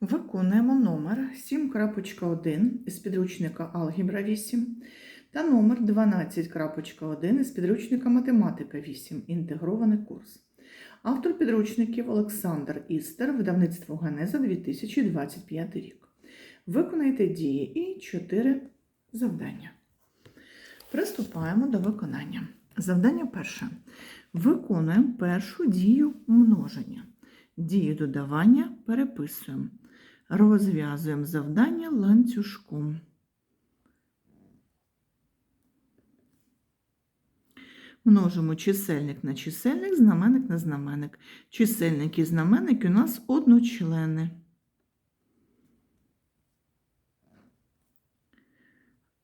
Виконуємо номер 7.1 із підручника Алгебра 8 та номер 12.1 із підручника Математика 8. Інтегрований курс. Автор підручників Олександр Істер, видавництво Генеза 2025 рік. Виконайте дії і 4 завдання. Приступаємо до виконання. Завдання перше. Виконуємо першу дію множення. Дію додавання переписуємо. Розв'язуємо завдання ланцюжком. Множимо чисельник на чисельник, знаменник на знаменник. Чисельник і знаменник у нас одночлени.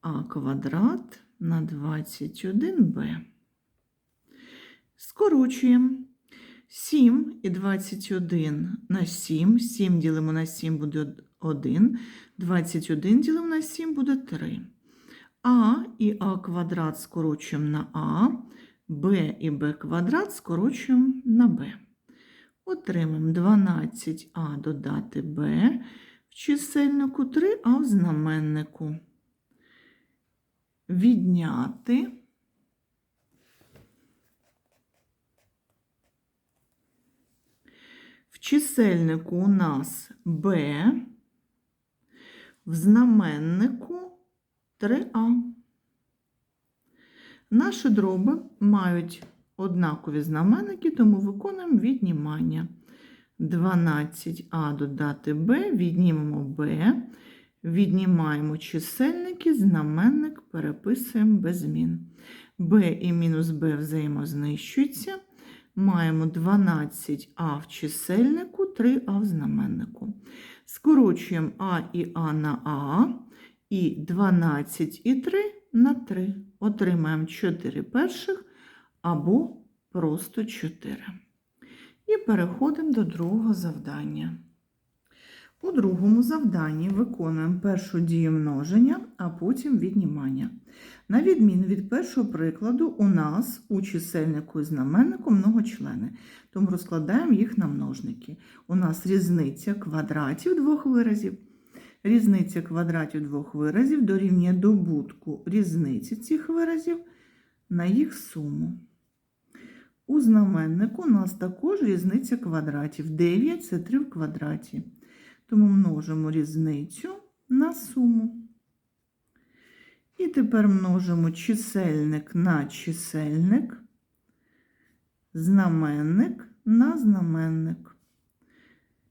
А квадрат на 21b. Скорочуємо. 7 і 21 на 7. 7 ділимо на 7 буде 1. 21 ділимо на 7 буде 3. А і А квадрат скорочуємо на А. Б і Б квадрат скорочуємо на Б. Отримаємо 12А додати Б в чисельнику 3А в знаменнику. Відняти. В чисельнику у нас Б, в знаменнику 3А. Наші дроби мають однакові знаменники, тому виконуємо віднімання. 12а додати b, віднімемо b, віднімаємо чисельники, знаменник переписуємо без змін. b і мінус b взаємознищуються. Маємо 12а в чисельнику, 3а в знаменнику. Скорочуємо а і а на а, і 12 і 3 на 3. Отримаємо 4 перших або просто 4. І переходимо до другого завдання. У другому завданні виконуємо першу дію множення, а потім віднімання. На відміну від першого прикладу, у нас у чисельнику і знаменнику многочлени, тому розкладаємо їх на множники. У нас різниця квадратів двох виразів. Різниця квадратів двох виразів дорівнює добутку різниці цих виразів на їх суму. У знаменнику у нас також різниця квадратів. 9 це 3 в квадраті. Тому множимо різницю на суму. І тепер множимо чисельник на чисельник, знаменник на знаменник.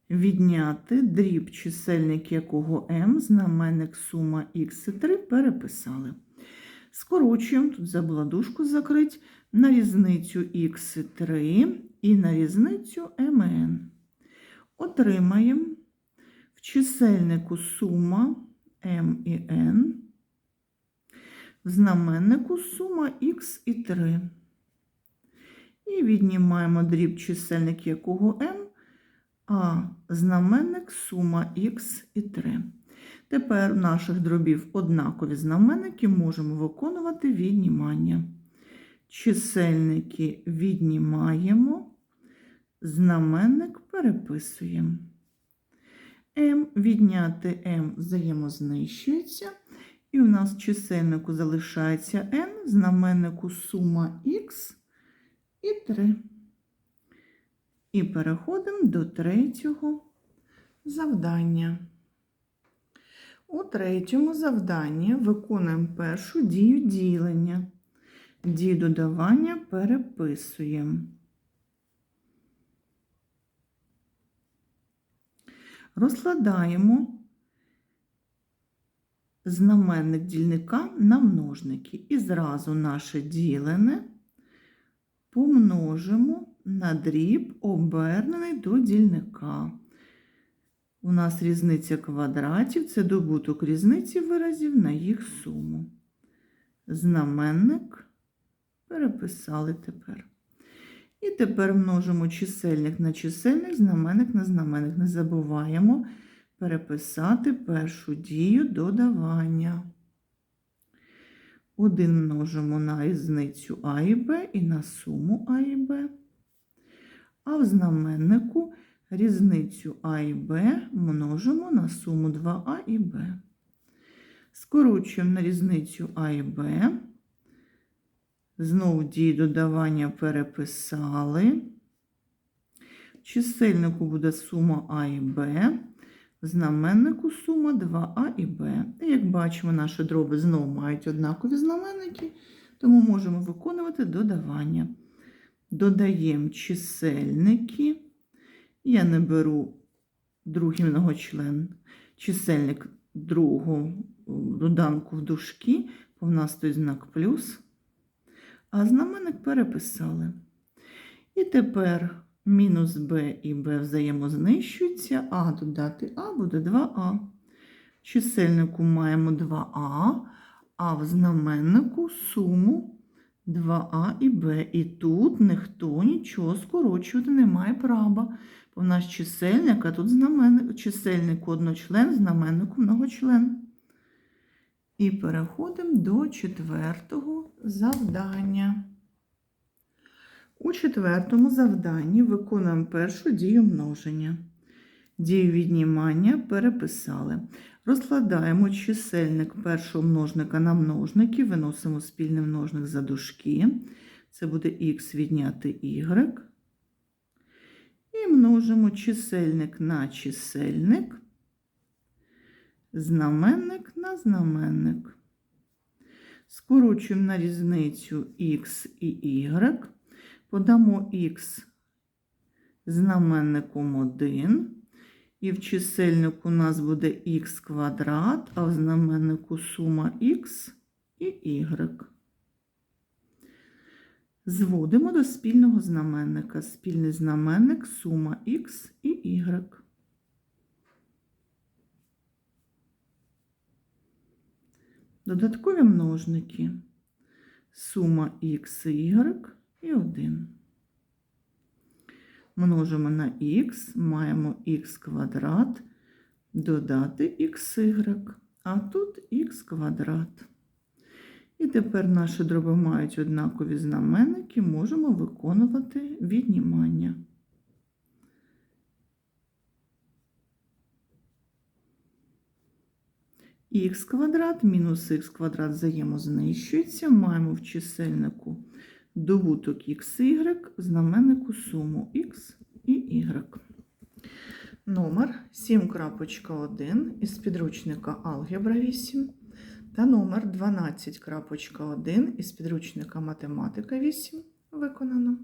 Відняти дріб чисельник якого m, знаменник сума х і 3 переписали. Скорочуємо, тут забула дужку закрити, на різницю х і 3 і на різницю mn. Отримаємо в чисельнику сума m і n, в знаменнику сума х і 3. І віднімаємо дріб чисельник якого m, а знаменник сума х і 3. Тепер у наших дробів однакові знаменники можемо виконувати віднімання. Чисельники віднімаємо, знаменник переписуємо. m відняти m взаємознищується. І у нас в чисельнику залишається n, знаменнику сума х і 3. І переходимо до третього завдання. У третьому завданні виконуємо першу дію ділення. Дію додавання переписуємо. Розкладаємо знаменник дільника на множники. І зразу наше ділене помножимо на дріб, обернений до дільника. У нас різниця квадратів це добуток різниці виразів на їх суму. Знаменник переписали тепер. І тепер множимо чисельник на чисельник, знаменник на знаменник. Не забуваємо переписати першу дію додавання. Один множимо на різницю А і Б і на суму А і Б. А в знаменнику різницю А і Б множимо на суму 2А і Б. Скорочуємо на різницю А і Б. Знову дію додавання переписали. Чисельнику буде сума А і Б. Знаменнику сума 2А і Б. І як бачимо, наші дроби знову мають однакові знаменники, тому можемо виконувати додавання. Додаємо чисельники. Я не беру другий многочлен, чисельник другого доданку в дужки, бо в нас стоїть знак плюс. А знаменник переписали. І тепер мінус b і b взаємознищуються, а додати а буде 2а. В чисельнику маємо 2а, а в знаменнику суму 2а і b. І тут ніхто нічого скорочувати не має права. В нас чисельник, а тут знаменник, чисельник одночлен, знаменнику многочлен. І переходимо до четвертого завдання. У четвертому завданні виконуємо першу дію множення. Дію віднімання переписали. Розкладаємо чисельник першого множника на множники, виносимо спільний множник за дужки. Це буде х відняти y. І множимо чисельник на чисельник, знаменник на знаменник. Скорочуємо на різницю х і y. Подамо х знаменником 1. І в чисельнику у нас буде х квадрат, а в знаменнику сума х і y. Зводимо до спільного знаменника. Спільний знаменник сума х і y. Додаткові множники. Сума х і y і 1. Множимо на х, маємо х квадрат, додати xy, а тут х квадрат. І тепер наші дроби мають однакові знаменники, можемо виконувати віднімання. х квадрат мінус х квадрат взаємознищується. Маємо в чисельнику добуток xy, знаменнику суму х і y. Номер 7.1 із підручника Алгебра 8 та номер 12.1 із підручника Математика 8 виконано.